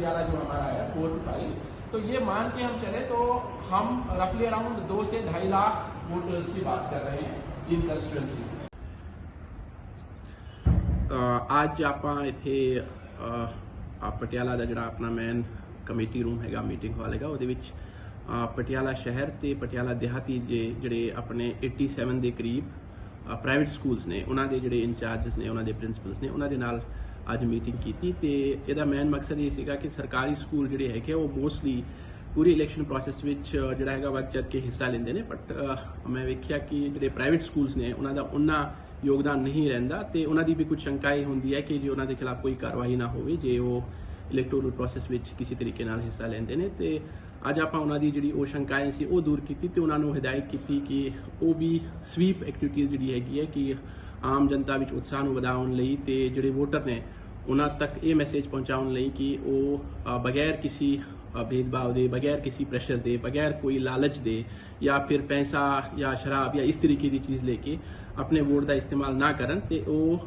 पटियाला जो हमारा है फोर टू फाइव तो ये मान के हम चले तो हम रफली अराउंड दो से ढाई लाख वोटर्स की बात कर रहे हैं इन कंस्टिट्यूंसी में ਅ, ਅੱਜ ਆਪਾਂ ਇੱਥੇ ਅ, ਆ ਪਟਿਆਲਾ ਦਾ ਜਿਹੜਾ ਆਪਣਾ ਮੈਨ ਕਮੇਟੀ ਰੂਮ ਹੈਗਾ ਮੀਟਿੰਗ ਹਾਲ ਹੈਗਾ ਉਹਦੇ ਵਿੱਚ ਅ, ਪਟਿਆਲਾ ਸ਼ਹਿਰ ਤੇ ਪਟਿਆਲਾ ਦਿਹਾਤੀ ਦੇ ਜਿਹੜੇ ਆਪਣੇ 87 ਦੇ ਕਰੀਬ ਪ੍ਰਾਈਵੇਟ ਸਕੂਲਸ ਨੇ ਉਹਨਾਂ ਦੇ ਜਿਹੜੇ ਇੰਚਾਰਜਸ ਨੇ ਉਹਨਾਂ ਦੇ ਪ੍ਰਿੰਸੀਪਲਸ ਨੇ ਉਹਨਾਂ ਦੇ ਨਾਲ ਅੱਜ ਮੀਟਿੰਗ ਕੀਤੀ ਤੇ ਇਹਦਾ ਮੇਨ ਮਕਸਦ ਇਹ ਸੀਗਾ ਕਿ ਸਰਕਾਰੀ ਸਕੂਲ ਜਿਹੜੇ ਹੈਗੇ ਆ, ਉਹ ਮੋਸਟਲੀ ਪੂਰੀ ਇਲੈਕਸ਼ਨ ਪ੍ਰੋਸੈਸ ਵਿੱਚ ਜਿਹੜਾ ਹੈਗਾ ਵੱਧ ਚੜ ਕੇ ਹਿੱਸਾ ਲੈਂਦੇ ਨੇ ਬਟ ਮੈਂ ਵੇਖਿਆ ਕਿ ਜਿਹੜੇ ਪ੍ਰਾਈਵੇਟ ਸਕੂਲਸ ਨੇ ਉਹਨਾਂ ਦਾ ਉਹਨਾਂ ਯੋਗਦਾਨ ਨਹੀਂ ਰਹਿੰਦਾ ਤੇ ਉਹਨਾਂ ਦੀ ਵੀ ਕੁਝ ਸ਼ੰਕਾ ਇਹ ਹੁੰਦੀ ਹੈ ਕਿ ਜੇ ਉਹਨਾਂ ਦੇ ਖਿਲਾਫ ਕੋਈ ਕਾਰਵਾਈ ਨਾ ਹੋਵੇ ਜੇ ਉਹ ਇਲੈਕਟੋਰਲ ਪ੍ਰੋਸੈਸ ਵਿੱਚ ਕਿਸੇ ਤਰੀਕੇ ਨਾਲ ਹਿੱਸਾ ਲੈਂਦੇ ਨੇ ਤੇ ਅੱਜ ਆਪਾਂ ਉਹਨਾਂ ਦੀ ਜਿਹੜੀ ਉਹ ਸ਼ੰਕਾਏ ਸੀ, ਉਹ ਦੂਰ ਕੀਤੀ ਤੇ ਉਹਨਾਂ ਨੂੰ ਹਦਾਇਤ ਕੀਤੀ ਕਿ ਉਹ ਵੀ ਸਵੀਪ ਐਕਟੀਵਿਟੀਜ਼ ਜਿਹੜੀ ਹੈਗੀ ਹੈ ਕਿ ਆਮ ਜਨਤਾ ਵਿੱਚ ਉਤਸ਼ਾਹ ਨੂੰ ਵਧਾਉਣ ਲਈ ਤੇ ਜਿਹੜੇ ਵੋਟਰ ਨੇ, ਉਹਨਾਂ ਤੱਕ ਇਹ ਮੈਸੇਜ ਪਹੁੰਚਾਉਣ ਲਈ ਕਿ ਉਹ ਬਗੈਰ ਕਿਸੇ ਅ, ਭੇਦਭਾਵ ਦੇ ਬਗੈਰ ਕਿਸੇ ਪ੍ਰੈਸ਼ਰ ਦੇ ਬਗੈਰ ਕੋਈ ਲਾਲਚ ਦੇ ਜਾਂ ਫਿਰ ਪੈਸਾ ਜਾਂ ਸ਼ਰਾਬ ਜਾਂ ਇਸ ਤਰੀਕੇ ਦੀ ਚੀਜ਼ ਲੈ ਕੇ ਆਪਣੇ ਵੋਟ ਦਾ ਇਸਤੇਮਾਲ ਨਾ ਕਰਨ ਤੇ ਉਹ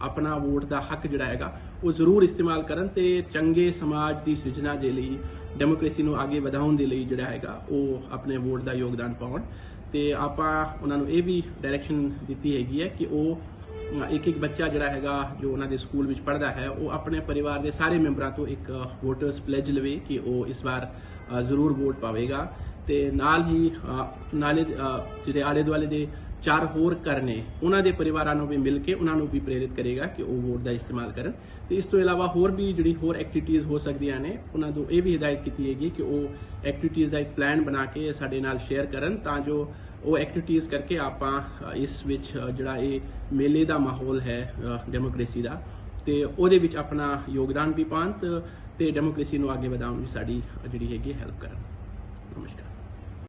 ਆਪਣਾ ਵੋਟ ਦਾ ਹੱਕ ਜਿਹੜਾ ਹੈਗਾ ਉਹ ਜ਼ਰੂਰ ਇਸਤੇਮਾਲ ਕਰਨ ਤੇ ਚੰਗੇ ਸਮਾਜ ਦੀ ਸਿਰਜਣਾ ਦੇ ਲਈ ਡੈਮੋਕ੍ਰੇਸੀ ਨੂੰ ਅੱਗੇ ਵਧਾਉਣ ਦੇ ਲਈ ਜਿਹੜਾ ਹੈਗਾ ਉਹ ਆਪਣੇ ਵੋਟ ਦਾ ਯੋਗਦਾਨ ਪਾਉਣ। ਤੇ ਆਪਾਂ ਉਹਨਾਂ ਨੂੰ ਇਹ ਵੀ ਡਾਇਰੈਕਸ਼ਨ ਦਿੱਤੀ ਹੈਗੀ ਹੈ ਕਿ ਉਹ ਇੱਕ ਇੱਕ ਬੱਚਾ ਜਿਹੜਾ ਹੈਗਾ ਜੋ ਉਹਨਾਂ ਦੇ ਸਕੂਲ ਵਿੱਚ ਪੜ੍ਹਦਾ ਹੈ, ਉਹ ਆਪਣੇ ਪਰਿਵਾਰ ਦੇ ਸਾਰੇ ਮੈਂਬਰਾਂ ਤੋਂ ਇੱਕ ਵੋਟਰਸ ਪਲੇਜ ਲਵੇ ਕਿ ਉਹ ਇਸ ਵਾਰ ਜ਼ਰੂਰ ਵੋਟ ਪਾਵੇਗਾ। ਤੇ ਨਾਲ ਹੀ ਨਾਲੇ ਜਿਹੜੇ ਆਲੇ ਦੁਆਲੇ ਦੇ ਚਾਰ ਹੋਰ ਘਰ ਨੇ, ਉਹਨਾਂ ਦੇ ਪਰਿਵਾਰਾਂ ਨੂੰ ਵੀ ਮਿਲ ਕੇ ਉਹਨਾਂ ਨੂੰ ਵੀ ਪ੍ਰੇਰਿਤ ਕਰੇਗਾ ਕਿ ਉਹ ਵੋਟ ਦਾ ਇਸਤੇਮਾਲ ਕਰਨ। ਤੇ ਇਸ ਤੋਂ ਇਲਾਵਾ ਹੋਰ ਵੀ ਜਿਹੜੀ ਹੋਰ ਐਕਟੀਵਿਟੀਜ਼ ਹੋ ਸਕਦੀਆਂ ਨੇ, ਉਹਨਾਂ ਨੂੰ ਇਹ ਵੀ ਹਦਾਇਤ ਕੀਤੀ ਹੈਗੀ ਕਿ ਉਹ ਐਕਟੀਵਿਟੀਜ਼ ਦਾ ਇੱਕ ਪਲਾਨ ਬਣਾ ਕੇ ਸਾਡੇ ਨਾਲ ਸ਼ੇਅਰ ਕਰਨ ਤਾਂ ਜੋ ਉਹ ਐਕਟੀਵਿਟੀਜ਼ ਕਰਕੇ ਆਪਾਂ ਇਸ ਵਿੱਚ ਜਿਹੜਾ ਇਹ ਮੇਲੇ ਦਾ ਮਾਹੌਲ ਹੈ ਡੈਮੋਕ੍ਰੇਸੀ ਦਾ, ਤੇ ਉਹਦੇ ਵਿੱਚ ਆਪਣਾ ਯੋਗਦਾਨ ਵੀ ਪਾਉਣ ਤੇ- ਡੈਮੋਕ੍ਰੇਸੀ ਨੂੰ ਅੱਗੇ ਵਧਾਉਣ ਵਿੱਚ ਸਾਡੀ ਜਿਹੜੀ ਹੈਗੀ ਹੈਲਪ ਕਰਨ। ਨਮਸਕਾਰ।